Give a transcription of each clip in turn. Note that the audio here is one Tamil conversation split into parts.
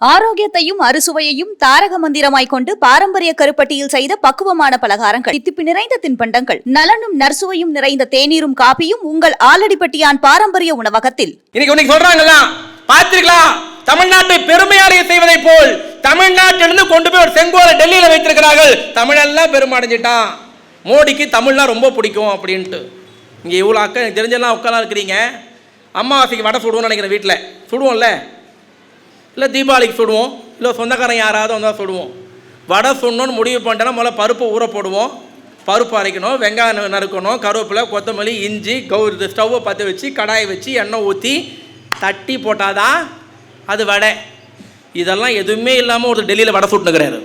ஆரோக்கியத்தையும் அறுசுவையையும் தாரக மந்திரமாய் கொண்டு பாரம்பரிய கருப்பட்டியில் செய்த பக்குவமான பலகாரங்கள். தித்திப்பு நிறைந்த தின்பண்டங்கள். நலனும் நர்சுவையும் நிறைந்த தேநீரும் காபியும் உங்கள் ஆலடிப்பட்டியான் பாரம்பரிய உணவகத்தில். இன்னைக்கு உனக்கு சொல்றாங்கல்ல தமிழ்நாட்டை பெருமையாடைய செய்வதை போல் தமிழ்நாட்டிலிருந்து கொண்டு போய் ஒரு செங்கோலை டெல்லியில வைத்திருக்கிறார்கள். தமிழெல்லாம் பெருமடைஞ்சிட்டான். மோடிக்கு தமிழ்லாம் ரொம்ப பிடிக்கும் அப்படின்ட்டு. இங்கே இவ்வளோ அக்கா எனக்கு தெரிஞ்செல்லாம் உட்காலாம் இருக்கிறீங்க அம்மாவாசைக்கு வடை சுடுவோம்னு நினைக்கிறேன் வீட்டில் சுடுவோம்ல? இல்லை தீபாவளிக்கு சுடுவோம் இல்லை சொந்தக்காரன் யாராவது வந்தால் சுடுவோம். வடை சுடணும்னு முடிவு பண்ணிட்டேன்னா முதல்ல பருப்பு ஊற போடுவோம். பருப்பு அரைக்கணும் வெங்காயம் நறுக்கணும் கருவேப்பிலை கொத்தமல்லி இஞ்சி கௌரி ஸ்டவ்வை பற்ற வச்சு கடாயை வச்சு எண்ணெய் ஊற்றி தட்டி போட்டாதான் அது வடை. இதெல்லாம் எதுவுமே இல்லாமல் ஒருத்தர் டெல்லியில் வடை சுட்டுனுக்கிறாரு.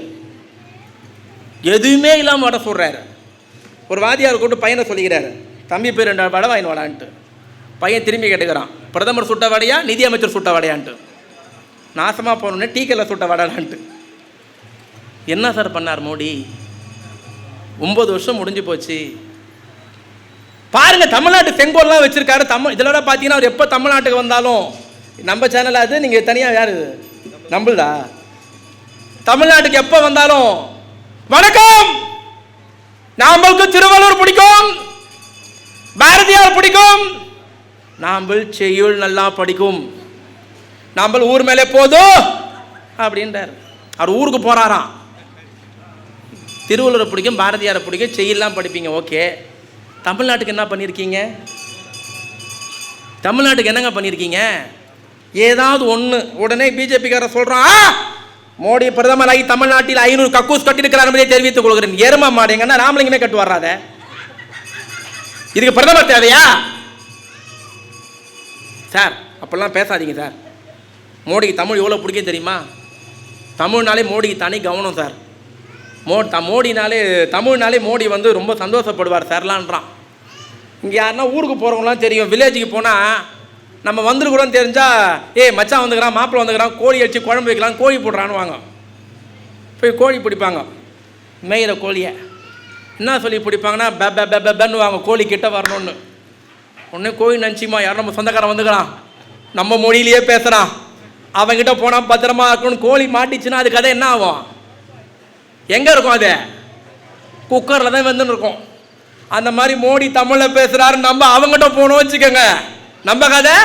எதுவுமே இல்லாமல் வடை சுடுறாரு. ஒரு வாத்தியார் கூட்டு பையனை சொல்லிக்கிறாரு தம்பி பேர் ரெண்டு வடை வாங்கி வாடான்ட்டு. பையன் திரும்பி கேட்டுக்கிறான் பிரதமர் சுட்ட வடையா நிதி அமைச்சர் சுட்ட வடையான்ட்டு. நாசமாக போனோடனே டீக்கல்ல சுட்ட வடலான்ட்டு. என்ன சார் பண்ணார் மோடி? ஒம்பது வருஷம் முடிஞ்சு போச்சு. பாருங்கள் தமிழ்நாட்டு செங்கோல்லாம் வச்சுருக்காரு. தமிழ் இதில் பார்த்தீங்கன்னா அவர் எப்போ தமிழ்நாட்டுக்கு வந்தாலும் நம்ம சேனல் அது நீங்கள் தனியாக யார் இது? தமிழ்நாட்டுக்கு எப்போ வந்தாலும் வணக்கம்! நாம்பளுக்கு திருவள்ளூர் பிடிக்கும். பாரதியார் பிடிக்கும். நாம்பள் செய்யுள் நல்லா படிக்கும். நாம்பள் ஊர் மேலே போதும் அப்படின்றார். அவர் ஊருக்கு போறாராம். திருவள்ளுவரை பிடிக்கும் பாரதியாரை பிடிக்கும் செய்யலாம் படிப்பீங்க ஓகே. தமிழ்நாட்டுக்கு என்ன பண்ணியிருக்கீங்க? தமிழ்நாட்டுக்கு என்னங்க பண்ணியிருக்கீங்க? ஏதாவது ஒன்று உடனே பிஜேபிக்கார சொல்கிறான் "ஆ, மோடி பிரதமராகி தமிழ்நாட்டில் ஐநூறு கக்கூஸ் கட்டியிருக்கிறார் என்பதை தெரிவித்துக் கொள்கிறேன். எரும மாடுங்கன்னா ராமலிங்கமே கட்டு வர்றாத. இதுக்கு பிரதமர் தேவையா? சார் அப்பெல்லாம் பேசாதீங்க சார். மோடிக்கு தமிழ் எவ்வளோ பிடிக்கும் தெரியுமா? தமிழ்னாலே மோடிக்கு தனி கவனம் சார். மோ த மோடினாலே தமிழ்னாலே மோடி வந்து ரொம்ப சந்தோஷப்படுவார் சார்லான்றான். இங்கே யாருன்னா ஊருக்கு போகிறவங்களாம் தெரியும். வில்லேஜுக்கு போனால் நம்ம வந்துருக்கூடன்னு தெரிஞ்சால் ஏய் மச்சான் வந்துக்கிறான் மாப்பிள்ளை வந்துக்கிறான் கோழி அடிச்சு குழம்பு வைக்கலாம் கோழி போடுறான்னு வாங்க போய் கோழி பிடிப்பாங்க. மேயிற கோழியை. என்ன சொல்லி பிடிப்பாங்கன்னா பெ பெ பெ பென்னு வாங்க கோழி கிட்ட வரணும்னு. உடனே கோழி நினச்சிமா யாரும் நம்ம சொந்தக்காரன் வந்துக்கிறான்? நம்ம மொழியிலேயே பேசுகிறான் அவன்கிட்ட போனால் பத்திரமா இருக்கணும்னு கோழி மாட்டிச்சுன்னா அது கதை என்ன ஆகும்? எங்கே இருக்கும் அது? குக்கரில் தான் வந்துன்னு இருக்கும். அந்த மாதிரி மோடி தமிழில் பேசுகிறாரு நம்ம அவங்ககிட்ட போகணும் வச்சுக்கோங்க. நம்ம கதை?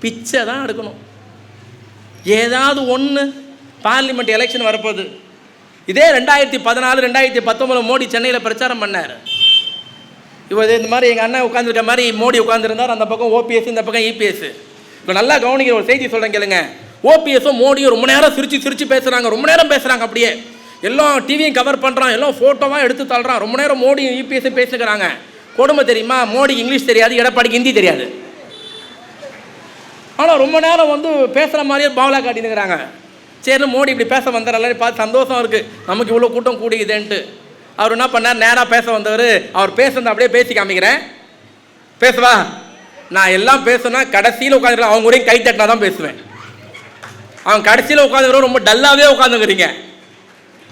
பிச்சை தான் எடுக்கணும். ஏதாவது ஒன்று பார்லிமெண்ட் எலெக்ஷன் வரப்போகுது. இதே ரெண்டாயிரத்தி பதினாலு ரெண்டாயிரத்தி பத்தொம்பது மோடி சென்னையில் பிரச்சாரம் பண்ணார். இவர் இந்த மாதிரி எங்கள் அண்ணன் உட்காந்துருக்க மாதிரி மோடி உட்காந்துருந்தார் அந்த பக்கம் ஓபிஎஸ் இந்த பக்கம் இபிஎஸ் இப்போ நல்லா கவனிக்கிற ஒரு செய்தி சொல்கிறேன் கேளுங்க. ஓபிஎஸும் மோடியும் ரொம்ப நேரம் சிரித்து சிரித்து பேசுகிறாங்க ரொம்ப நேரம் பேசுகிறாங்க அப்படியே. எல்லாம் டிவியும் கவர் பண்ணுறான் எல்லாம் ஃபோட்டோவாக எடுத்து தள்ளுறான். ரொம்ப நேரம் மோடியும் யூபிஎஸும் பேசுகிறாங்க கொடுமை தெரியுமா? மோடிக்கு இங்கிலீஷ் தெரியாது எடப்பாடிக்கு ஹிந்தி தெரியாது. ஆனால் ரொம்ப நேரம் வந்து பேசுகிற மாதிரியே பாவலா காட்டினுக்கிறாங்க. சரி மோடி இப்படி பேச வந்தார்? எல்லாரும் பார்த்து சந்தோஷம் இருக்குது நமக்கு இவ்வளோ கூட்டம் கூடிக்குதுன்ட்டு அவர் என்ன பண்ணார்? நேராக பேச வந்தவர். அவர் பேசுனது அப்படியே பேசி காமிக்கிறேன். பேசுவா நான் எல்லாம் பேசுனா கடைசியில் உட்காந்துருக்கேன் அவங்க கூடயும் கை தட்டினா தான் பேசுவேன் அவன் கடைசியில் உட்காந்துக்கிறோம் ரொம்ப டல்லாகவே உட்காந்துக்கிறீங்க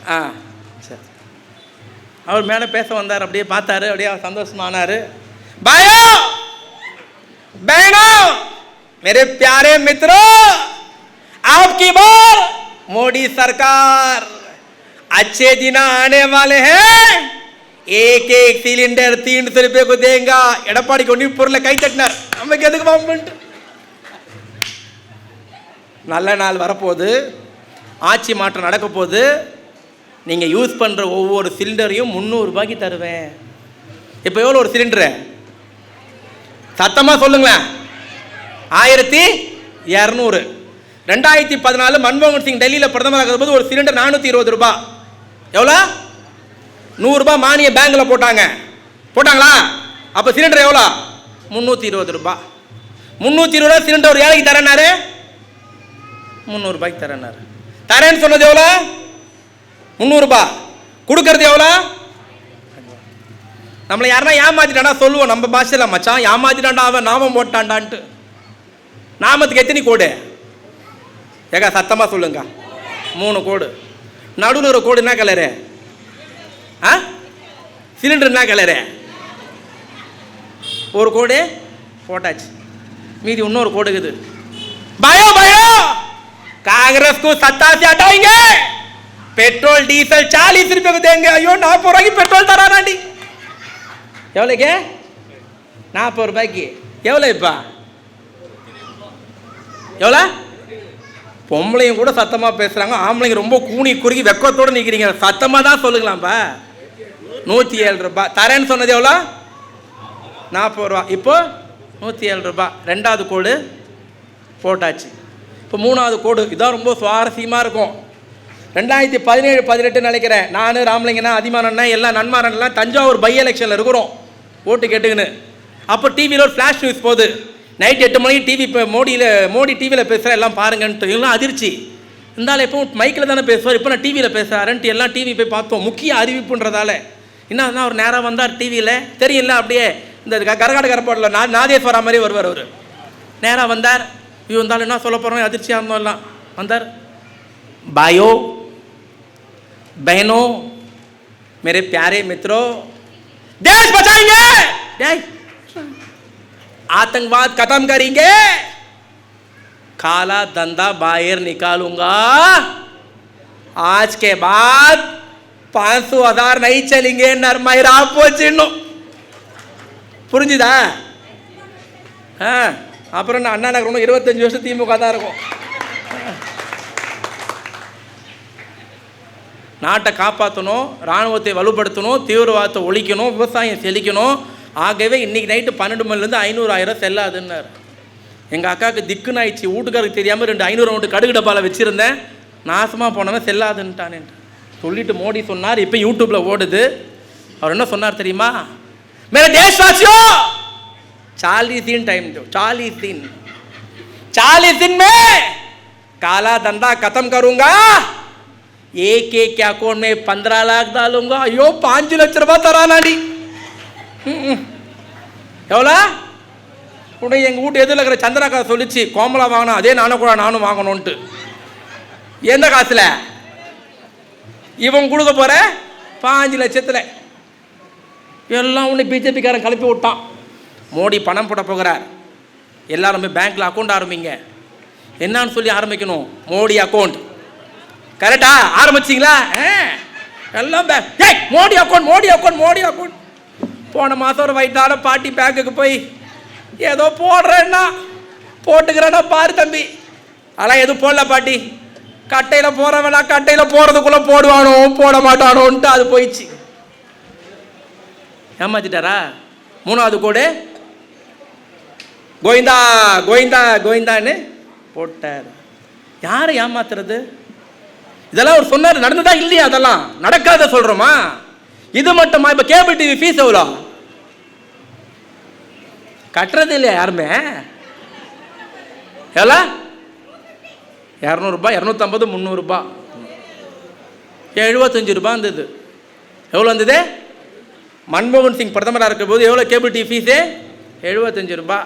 ஆ சரி அவர் மேலே பேச வந்தார் அப்படியே பார்த்தாரு அப்படியே சந்தோஷமானார் பாயோ बहनों मेरे प्यारे मित्रों आपकी बार मोदी सरकार अच्छे दिन आने वाले हैं एक एक सिलेंडर तीन सौ रुपये को देगा எடப்பாடி கொண்டு பொருளை கை தட்டினார் நமக்கு எதுக்கு பாம்புன்ட்டு நல்ல நாள் வரப்போகுது. ஆட்சி மாற்றம் நடக்க போகுது நீங்கள் யூஸ் பண்ணுற ஒவ்வொரு சிலிண்டரையும் முந்நூறுரூபாய்க்கு தருவேன். இப்போ எவ்வளோ ஒரு சிலிண்டரு சத்தமாக சொல்லுங்களேன். ஆயிரத்தி இரநூறு. ரெண்டாயிரத்தி பதினாலு மன்மோகன் சிங் டெல்லியில் பிரதமராக போது ஒரு சிலிண்டர் நானூற்றி இருபது ரூபாய் எவ்வளோ நூறுரூபா மானிய பேங்கில் போட்டாங்க. போட்டாங்களா? அப்போ சிலிண்டர் எவ்வளோ முந்நூற்றி இருபது ரூபாய் முந்நூற்றி இருபது ரூபா சிலிண்டர் ஒரு ஏழைக்கு தரேனாரு முந்நூறுபாய்க்கு தரேனாரு தரேன்னு சொன்னது எவ்வளோ? முந்நூறுபா கொடுக்கறது எவ்வளோ? நம்மளை யாருன்னா ஏமாத்திட்டானா சொல்லுவோம் நம்ம பாஷையில் மச்சான். ஏமாத்திட்டாண்டா அவன் நாமம் போட்டான்டான்ட்டு. நாமத்துக்கு எத்தனை கோடு? ஏக்கா சத்தமாக சொல்லுங்க. மூணு கோடு. நடுவில் ஒரு கோடு என்ன கலரு ஆ? சிலிண்டர் என்ன கலரு ஒரு கோடு போட்டாச்சு மீதி இன்னொரு கோடு இருக்குது பயோ பயோ कांग्रेस को सत्ता से हटाएंगे पेट्रोल डीजल चालीस रुपए को देंगे अयो நாற்பது ரூபாய்க்கு பெட்ரோல் தரானாண்டி எவ்வளோக்கு நாற்பது ரூபாய்க்கு எவ்வளோ இப்பா எவ்வளோ பொம்பளையும் கூட சத்தமாக பேசுகிறாங்க ஆம்பளைங்க ரொம்ப கூனி குறுகி வெக்கத்தோடு நிற்கிறீங்க சத்தமாக தான் சொல்லுங்களாம்ப்பா நூற்றி ஏழு ரூபாய் தரேன்னு சொன்னது எவ்வளோ நாற்பது ரூபா. இப்போ நூற்றி ஏழு ரூபாய் ரெண்டாவது கோடு போட்டாச்சு. இப்போ மூணாவது கோடு இதான் ரொம்ப சுவாரஸ்யமாக இருக்கும். ரெண்டாயிரத்தி பதினேழு பதினெட்டு நினைக்கிறேன். நான் ராமலிங்கண்ணா அதிமானண்ணா எல்லாம் நன்மாரன்லாம் தஞ்சாவூர் பை எலெக்ஷனில் இருக்கிறோம். ஓட்டு கேட்டுக்கின்னு. அப்போ டிவியில் ஒரு ஃப்ளாஷ் நியூஸ் போகுது. நைட் எட்டு மணிக்கு டிவி இப்போ மோடியில் மோடி டிவியில் பேசுகிறேன் எல்லாம் பாருங்கன்ட்டு எல்லாம் அதிர்ச்சி. இருந்தாலும் எப்போ மைக்கில் தானே பேசுவார். இப்போ நான் டிவியில் பேசுகிறாருன்ட்டு எல்லாம் டிவி போய் பார்த்தோம். முக்கிய அறிவிப்புன்றதால. என்ன அவர் நேராக வந்தார் டிவியில் தெரியல அப்படியே இந்த க- கரகாட கரப்பாடில் நா நாதேஸ்வரா மாதிரி வருவார் அவர் நேராக வந்தார் இவன் வந்தாலும் என்ன சொல்ல போகிறோம் அதிர்ச்சியாக இருந்தோம் எல்லாம் வந்தார் பாயோ बहनों मेरे प्यारे मित्रों देश बचाएंगे जय आतंकवाद खत्म करेंगे काला धंधा बाहर निकालूंगा आज के बाद पाँच सौ हजार नहीं चलेंगे नरमैरा போச்சுன்னு புரிஞ்சுதா? ஆ அப்புறம் என்ன அண்ணா நகரம் இருபத்தஞ்சி இருபத்தஞ்சு வருஷம் திமுக தான் இருக்கும். நாட்டை காப்பாற்றணும் இராணுவத்தை வலுப்படுத்தணும் தீவிரவாதத்தை ஒழிக்கணும் விவசாயம் செழிக்கணும். ஆகவே இன்றைக்கி நைட்டு பன்னெண்டு மணிலேருந்து ஐநூறு ஆயிரம் செல்லாதுன்னார். எங்கள் அக்காவுக்கு திக்குன்னு ஆயிடுச்சு வீட்டுக்காருக்கு தெரியாமல் ரெண்டு ஐநூறு நோட்டு கடுகு டப்பாவில் வச்சுருந்தேன். நாசமாக போனவன் செல்லாதுன்ட்டானேன்ட்டு. சொல்லிட்டு மோடி சொன்னார் இப்போ யூடியூப்பில் ஓடுது. அவர் என்ன சொன்னார் தெரியுமா? मेरे देशवासियों! चालीस दिन टाइम दो चालीस दिन। चालीस दिन में काला धंधा खत्म करूंगा। एक एक अकाउंट में पंद्रह लाख डालूंगा। अयो पांच लक्ष रूपा तराना எவ்வளோ உடனே எங்கள் வீட்டு எதிரில் இருக்கிற சந்திரக்கா சொல்லிச்சு கோமலா வாங்கினா அதே நானும் கூட நானும் வாங்கணும்ன்ட்டு எந்த காசில் இவன் கொடுக்க போகிற பாஞ்சு லட்சத்தில் எல்லாம் ஒன்று பிஜேபிக்காரன் கிளப்பி விட்டான். மோடி பணம் போட போகிறார். எல்லாருமே பேங்க்கில் அக்கௌண்ட் ஆரம்பிங்க. என்னன்னு சொல்லி ஆரம்பிக்கணும். மோடி அக்கௌண்ட் கரெக்டா ஆரம்பிச்சிங்களா? ஆ, எல்லாம் பே- ஏய் Modi account Modi account Modi account போன மாதம் ஒரு வயிற்றால பாட்டி பேங்குக்கு போய் ஏதோ போடுறேன்னா போட்டுக்கிறேன்னா பாரு தம்பி. அதெல்லாம் எதுவும் போடல பாட்டி. கட்டையில் போகிறவனா கட்டையில் போகிறதுக்குள்ளே போடுவானோ போட மாட்டானோன்ட்டு அது போயிடுச்சு. ஏமாத்திட்டாரா? மூணாவது கோடு. கோவிந்தா கோவிந்தா கோவிந்தான்னு போட்டார். யாரை ஏமாத்துறது? இதெல்லாம் அவர் சொன்னார். நடந்ததா இல்லையா அதெல்லாம்? நடக்காத சொல்கிறோமா இது மட்டுமா? இப்போ கேபிள் டிவி ஃபீஸ் எவ்வளோ? கட்டுறது இல்லையா யாருமே? எவ்வளோ? இரநூறுபா இரநூத்தம்பது முந்நூறுபா. எழுபத்தஞ்சு ரூபா இருந்தது எவ்வளோ வந்தது? மன்மோகன் சிங் பிரதமராக இருக்கிற போது எவ்வளோ கேபிள் டிவி ஃபீஸு எழுபத்தஞ்சு ரூபா.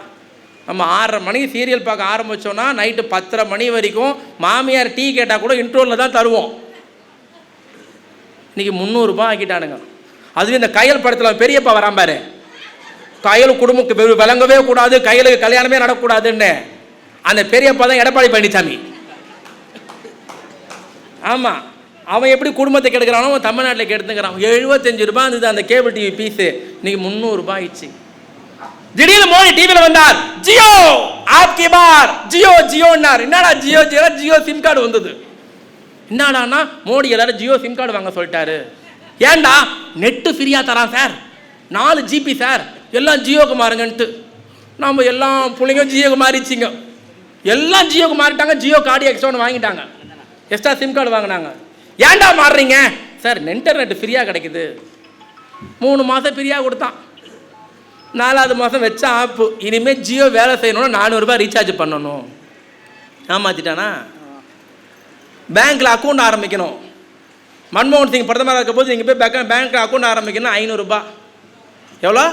நம்ம ஆறரை மணிக்கு சீரியல் பார்க்க ஆரம்பித்தோன்னா நைட்டு பத்தரை மணி வரைக்கும் மாமியார் டீ கேட்டால் கூட இன்ட்ரோவில் தான் தருவோம். இன்றைக்கி முந்நூறுரூபா ஆக்கிட்டானுங்க. அதுவும் இந்த கையல் படத்தில் பெரியப்பா வரான் பாரு. கயல் குடும்பம் விளங்கவே கூடாது கையலுக்கு கல்யாணமே நடக்கூடாதுன்னு. அந்த பெரியப்பா தான் எடப்பாடி பழனிசாமி. ஆமாம் அவன் எப்படி குடும்பத்தை கெடுக்கிறானோ அவன் தமிழ்நாட்டில் கெடுத்துக்கிறான். எழுபத்தஞ்சு ரூபாய் இருந்தது அந்த கேபிள் டிவி பீஸு இன்னைக்கு முந்நூறுரூபா ஆயிடுச்சு. திடீர்னு மோடி டிவியில் வந்தார் ஜியோ ஆப்கி பார் ஜியோ ஜியோன்னார். என்னடா ஜியோ ஜியோ ஜியோ சிம் கார்டு வந்தது? என்னடான்னா மோடி எல்லாரும் ஜியோ சிம் கார்டு வாங்க சொல்லிட்டாரு. ஏன்டா? நெட்டு ஃப்ரீயாக தரான் சார் நாலு ஜிபி சார் எல்லாம் ஜியோக்கு மாறுங்கன்ட்டு நம்ம எல்லாம் பிள்ளைங்க ஜியோக்கு மாறிச்சிங்க எல்லாம் ஜியோக்கு மாறிட்டாங்க ஜியோ கார்டு எக்ஸ்ட்ரா ஒன்று வாங்கிட்டாங்க. எக்ஸ்ட்ரா சிம் கார்டு வாங்கினாங்க. ஏன்டா மாறுறீங்க? சார் இன்டர்நெட் ஃப்ரீயாக கிடைக்குது. மூணு மாதம் ஃப்ரீயாக கொடுத்தான். நாலாவது மாதம் வச்ச ஆப்பு இனிமேல் ஜியோ வேலை செய்யணும்னா நானூறுரூபா ரீசார்ஜ் பண்ணணும். ஏமாத்திட்டானா? பேங்க்கில் அக்கௌண்ட் ஆரம்பிக்கணும். மன்மோகன் சிங் பிரதமராக இருக்க போது நீங்கள் போய் பேங்க் பேங்க்கில் அக்கௌண்ட் ஆரம்பிக்கணும் ஐநூறுரூபா எவ்வளோ?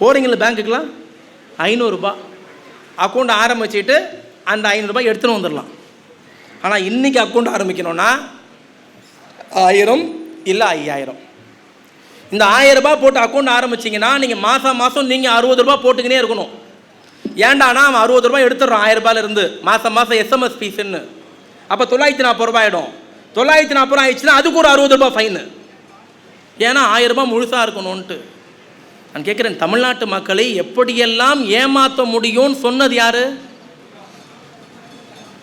போகிறீங்களா பேங்க்குக்கெலாம் ஐநூறுரூபா அக்கௌண்ட் ஆரம்பிச்சிட்டு அந்த ஐநூறுரூபா எடுத்துன்னு வந்துடலாம். ஆனால் இன்றைக்கி அக்கௌண்ட் ஆரம்பிக்கணும்னா ஆயிரம் இல்லை ஐயாயிரம். இந்த ஆயிரம் ரூபாய் போட்டு அக்கௌண்ட் ஆரம்பிச்சிங்கன்னா நீங்கள் மாதம் மாதம் நீங்கள் அறுபது ரூபாய் போட்டுக்கினே இருக்கணும். ஏண்டானா அவன் அறுபது ரூபாய் எடுத்துடுறான் ஆயிரம் இருந்து. மாதம் மாதம் எஸ்எம்எஸ் ஃபீஸுன்னு அப்போ தொள்ளாயிரத்தி நாற்பது ரூபாய் ஆகிடும் தொள்ளாயிரத்தி நாற்பது ரூபாய் ஆயிடுச்சுன்னா அதுக்கு ஒரு அறுபது ரூபாய் ஃபைனு ஏன்னா ஆயிரம் ரூபாய் முழுசாக இருக்கணும்ன்ட்டு. நான் கேட்குறேன் தமிழ்நாட்டு மக்களை எப்படியெல்லாம் ஏமாற்ற முடியும்னு சொன்னது யாரு?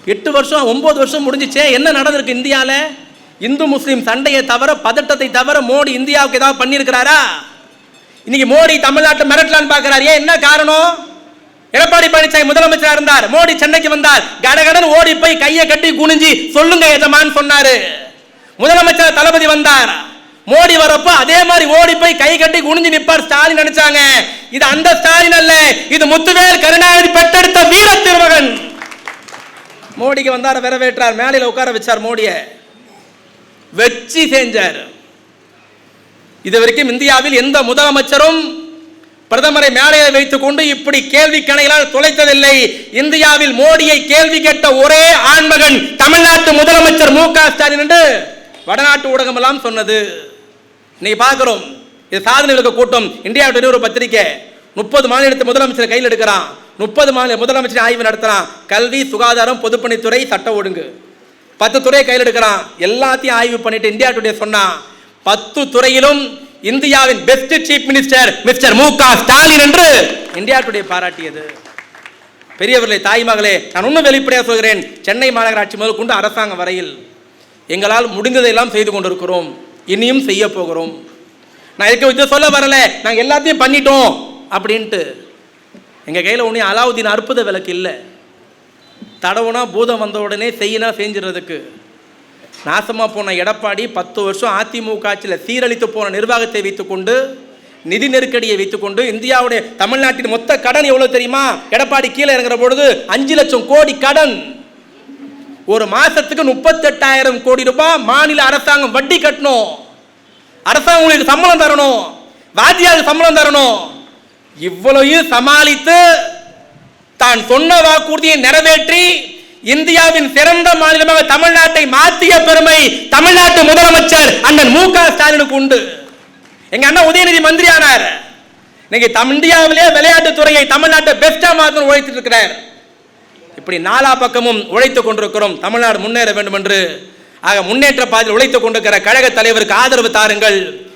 எட்டு வருஷம் ஒம்பது வருஷம் முடிஞ்சிச்சே என்ன நடந்திருக்கு இந்தியாவில் இந்து முஸ்லீம் சண்டையை தவிர பதட்டத்தை தவிர மோடி இந்தியாவுக்கு ஏதாவது பண்ணியிருக்கிறாரா? இன்னைக்கு மோடி தமிழ்நாட்டை மிரட்டலான்னு பார்க்கிறார். ஏன் என்ன காரணம்? எடப்பாடி பழனிசாமி முதலமைச்சராக இருந்தார். மோடி சென்னைக்கு வந்தார். கடகடன் ஓடி போய் கையை கட்டி குனிஞ்சி சொல்லுங்க எஜமான்னு சொன்னாரு. முதலமைச்சர் தளபதி வந்தார். மோடி வரப்போ அதே மாதிரி ஓடி போய் கை கட்டி குனிஞ்சு நிப்பார் ஸ்டாலின் நினைச்சாங்க. இது அந்த ஸ்டாலின் அல்ல இது முத்துவேல் கருணாநிதி பெற்றெடுத்த வீர திருமகன். மோடிக்கு வந்தார் வரவேற்றார் மேலையில் உட்கார வச்சார் மோடியை. வச்சு செஞ்சார். இது வரைக்கும் இந்தியாவில் எந்த முதலமைச்சரும் பிரதமரை மேடையில் வைத்துக் கொண்டு இப்படி கேள்வி கணைகளால் துளைத்ததில்லை இந்தியாவில் மோடியை கேள்வி கேட்ட ஒரே ஆண்மகன் தமிழ்நாட்டு முதலமைச்சர் மு க ஸ்டாலின் என்று வடநாட்டு ஊடகம் எல்லாம் சொன்னது. இன்னைக்கு பார்க்கிறோம் இது சாதனை விளக்க கூட்டம். இந்தியா ஒரு பத்திரிக்கை முப்பது மாநிலத்தை முதலமைச்சர் கையில் எடுக்கிறான். முப்பது மாநில முதலமைச்சர் ஆய்வு நடத்துகிறான் கல்வி சுகாதாரம் பொதுப்பணித்துறை சட்ட ஒழுங்கு. பத்து துறையை கையில் எடுக்கிறான் எல்லாத்தையும் ஆய்வு பண்ணிட்டு இந்தியா டுடே சொன்னான் பத்து துறையிலும் இந்தியாவின் பெஸ்ட் சீஃப் மினிஸ்டர் மிஸ்டர் மு க ஸ்டாலின் என்று இந்தியா டுடே பாராட்டியது. பெரியவர்களே தாய்மகளே நான் இன்னும் வெளிப்படையாக சொல்கிறேன். சென்னை மாநகராட்சி முதல் கொண்டு அரசாங்கம் வரையில் எங்களால் முடிந்ததையெல்லாம் செய்து கொண்டிருக்கிறோம். இனியும் செய்ய போகிறோம். நான் இருக்க இதை சொல்ல வரல. நாங்கள் எல்லாத்தையும் பண்ணிட்டோம். அப்படின்ட்டு எங்கள் கையில் ஒன்றும் அலாவுதீன் அற்புத விளக்கு இல்லை. தடவுனா பூதம் வந்த உடனே செய்யினா செஞ்சிடறதுக்கு. நாசமாக போன எடப்பாடி பத்து வருஷம் அதிமுக ஆட்சியில் சீரழித்து போன நிர்வாகத்தை வைத்துக்கொண்டு நிதி நெருக்கடியை வைத்துக்கொண்டு இந்தியாவுடைய தமிழ்நாட்டின் மொத்த கடன் எவ்வளோ தெரியுமா? எடப்பாடி கீழே இறங்குற பொழுது அஞ்சு லட்சம் கோடி கடன். ஒரு மாதத்துக்கு முப்பத்தெட்டாயிரம் கோடி ரூபாய் மாநில அரசாங்கம் வட்டி கட்டணும். அரசாங்கம் உங்களுக்கு சம்பளம் தரணும். வாத்தியாருக்கு சம்பளம் தரணும். இவ்வளவையும் சமாளித்து தான் சொன்ன வாக்குறுதியை நிறைவேற்றி இந்தியாவின் சிறந்த மாநிலமாக தமிழ்நாட்டை மாற்றிய பெருமை தமிழ்நாட்டு முதலமைச்சர் அண்ணன் மு க ஸ்டாலினுக்கு உண்டு. எங்க அண்ணன் உதயநிதி மந்திரி ஆனார் இன்னைக்கு தம் இந்தியாவிலே விளையாட்டுத் துறையை தமிழ்நாட்டை பெஸ்டா மாத்தணும் உழைத்துட்டு இருக்கிறார். இப்படி நாலா பக்கமும் உழைத்துக் கொண்டிருக்கிறோம். தமிழ்நாடு முன்னேற வேண்டும் என்று ஆக முன்னேற்ற பாதையில் உழைத்துக் கொண்டிருக்கிற கழக தலைவருக்கு ஆதரவு தாருங்கள்.